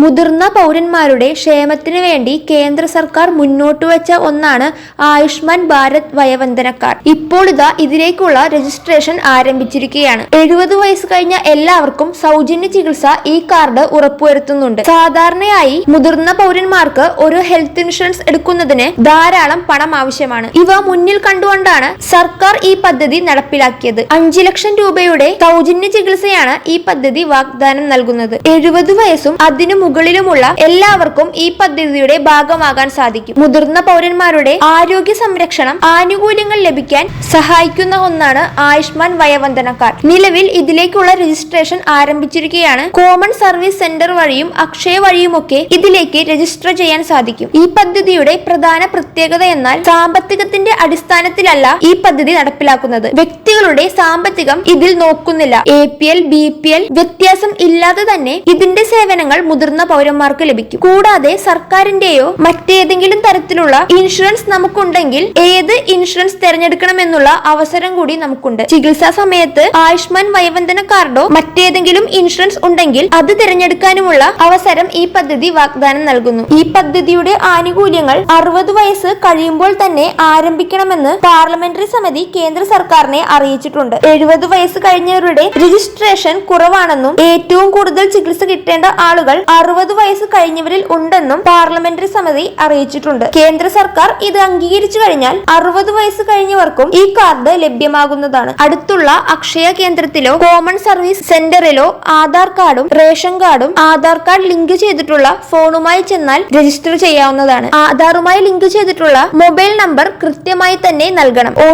മുതിർന്ന പൗരന്മാരുടെ ക്ഷേമത്തിനു വേണ്ടി കേന്ദ്ര സർക്കാർ മുന്നോട്ട് വെച്ച ഒന്നാണ് ആയുഷ്മാൻ ഭാരത് വയവന്ദന കാർഡ് ഇപ്പോൾ ഇതാ ഇതിലേക്കുള്ള രജിസ്ട്രേഷൻ ആരംഭിച്ചിരിക്കുകയാണ്. എഴുപത് വയസ്സ് കഴിഞ്ഞ എല്ലാവർക്കും സൗജന്യ ചികിത്സ ഈ കാർഡ് ഉറപ്പുവരുത്തുന്നുണ്ട്. സാധാരണയായി മുതിർന്ന പൗരന്മാർക്ക് ഒരു ഹെൽത്ത് ഇൻഷുറൻസ് എടുക്കുന്നതിന് ധാരാളം പണം ആവശ്യമാണ്. ഇവ മുന്നിൽ കണ്ടുകൊണ്ടാണ് സർക്കാർ ഈ പദ്ധതി നടപ്പിലാക്കിയത്. അഞ്ചു ലക്ഷം രൂപയുടെ സൗജന്യ ചികിത്സയാണ് ഈ പദ്ധതി വാഗ്ദാനം നൽകുന്നത്. എഴുപത് വയസ്സും അതിനു മുകളിലുമുള്ള എല്ലാവർക്കും ഈ പദ്ധതിയുടെ ഭാഗമാകാൻ സാധിക്കും. മുതിർന്ന പൗരന്മാരുടെ ആരോഗ്യ സംരക്ഷണം ആനുകൂല്യങ്ങൾ ലഭിക്കാൻ സഹായിക്കുന്ന ഒന്നാണ് ആയുഷ്മാൻ വയവന്ദന കാർഡ് നിലവിൽ ഇതിലേക്കുള്ള രജിസ്ട്രേഷൻ ആരംഭിച്ചിരിക്കുകയാണ്. കോമൺ സർവീസ് സെന്റർ വഴിയും അക്ഷയ വഴിയുമൊക്കെ ഇതിലേക്ക് രജിസ്റ്റർ ചെയ്യാൻ സാധിക്കും. ഈ പദ്ധതിയുടെ പ്രധാന പ്രത്യേകത എന്നാൽ സാമ്പത്തികത്തിന്റെ അടിസ്ഥാനത്തിലല്ല ഈ പദ്ധതി നടപ്പിലാക്കുന്നത്. വ്യക്തികളുടെ സാമ്പത്തികം ഇതിൽ നോക്കുന്നില്ല. A P L B P L വ്യത്യാസം ഇല്ലാതെ തന്നെ ഇതിന്റെ സേവനങ്ങൾ മുതിർന്ന പൗരന്മാർക്ക് ലഭിക്കും. കൂടാതെ സർക്കാരിന്റെയോ മറ്റേതെങ്കിലും തരത്തിലുള്ള ഇൻഷുറൻസ് നമുക്കുണ്ടെങ്കിൽ ഏത് ഇൻഷുറൻസ് തിരഞ്ഞെടുക്കണമെന്നുള്ള അവസരം കൂടി നമുക്കുണ്ട്. ചികിത്സാ സമയത്ത് ആയുഷ്മാൻ വൈവന്ദന കാർഡോ മറ്റേതെങ്കിലും ഇൻഷുറൻസ് ഉണ്ടെങ്കിൽ അത് തിരഞ്ഞെടുക്കാനുമുള്ള അവസരം ഈ പദ്ധതി വാഗ്ദാനം നൽകുന്നു. ഈ പദ്ധതിയുടെ ആനുകൂല്യങ്ങൾ അറുപത് വയസ്സ് കഴിയുമ്പോൾ തന്നെ ആരംഭിക്കണമെന്ന് പാർലമെന്ററി സമിതി കേന്ദ്ര സർക്കാരിനെ അറിയിച്ചിട്ടുണ്ട്. എഴുപത് വയസ്സ് കഴിഞ്ഞവരുടെ രജിസ്ട്രേഷൻ കുറവാണെന്നും ഏറ്റവും കൂടുതൽ ചികിത്സ കിട്ടേണ്ട ആളുകൾ അറുപത് വയസ്സ് കഴിഞ്ഞവരിൽ ഉണ്ടെന്നും പാർലമെന്ററി സമിതി അറിയിച്ചിട്ടുണ്ട്. കേന്ദ്ര സർക്കാർ ഇത് അംഗീകരിച്ചു കഴിഞ്ഞാൽ അറുപത് വയസ്സ് കഴിഞ്ഞവർക്കും ഈ കാർഡ് ലഭ്യമാകുന്നതാണ്. അടുത്തുള്ള അക്ഷയ കേന്ദ്രത്തിലോ കോമൺ സർവീസ് സെന്ററിലോ ആധാർ കാർഡും റേഷൻ കാർഡും ആധാർ കാർഡ് ലിങ്ക് ചെയ്തിട്ടുള്ള ഫോണുമായി ചെന്നാൽ രജിസ്റ്റർ ചെയ്യാവുന്നതാണ്. ആധാറുമായി ലിങ്ക് ചെയ്തിട്ടുള്ള മൊബൈൽ നമ്പർ കൃത്യമായി തന്നെ നൽകണം. ഒ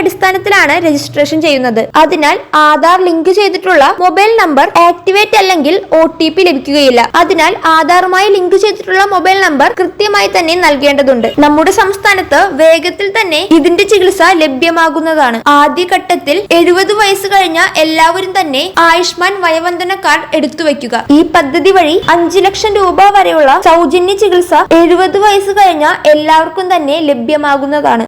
അടിസ്ഥാനത്തിലാണ് രജിസ്ട്രേഷൻ ചെയ്യുന്നത്. അതിനാൽ ആധാർ ലിങ്ക് ചെയ്തിട്ടുള്ള മൊബൈൽ നമ്പർ ആക്ടിവേറ്റ് അല്ലെങ്കിൽ ഒ ലഭിക്കുകയില്ല. അതിനാൽ ആധാറുമായി ലിങ്ക് ചെയ്തിട്ടുള്ള മൊബൈൽ നമ്പർ കൃത്യമായി തന്നെ നൽകേണ്ടതുണ്ട്. നമ്മുടെ സംസ്ഥാനത്ത് വേഗത്തിൽ തന്നെ ഇതിന്റെ ചികിത്സ ലഭ്യമാകുന്നതാണ്. ആദ്യഘട്ടത്തിൽ എഴുപത് വയസ്സ് കഴിഞ്ഞ എല്ലാവരും തന്നെ ആയുഷ്മാൻ വയവന്ദന കാർഡ് എടുത്തു വയ്ക്കുക ഈ പദ്ധതി വഴി അഞ്ചു ലക്ഷം രൂപ വരെയുള്ള സൗജന്യ ചികിത്സ എഴുപത് വയസ്സ് കഴിഞ്ഞ എല്ലാവർക്കും തന്നെ ലഭ്യമാകുന്നതാണ്.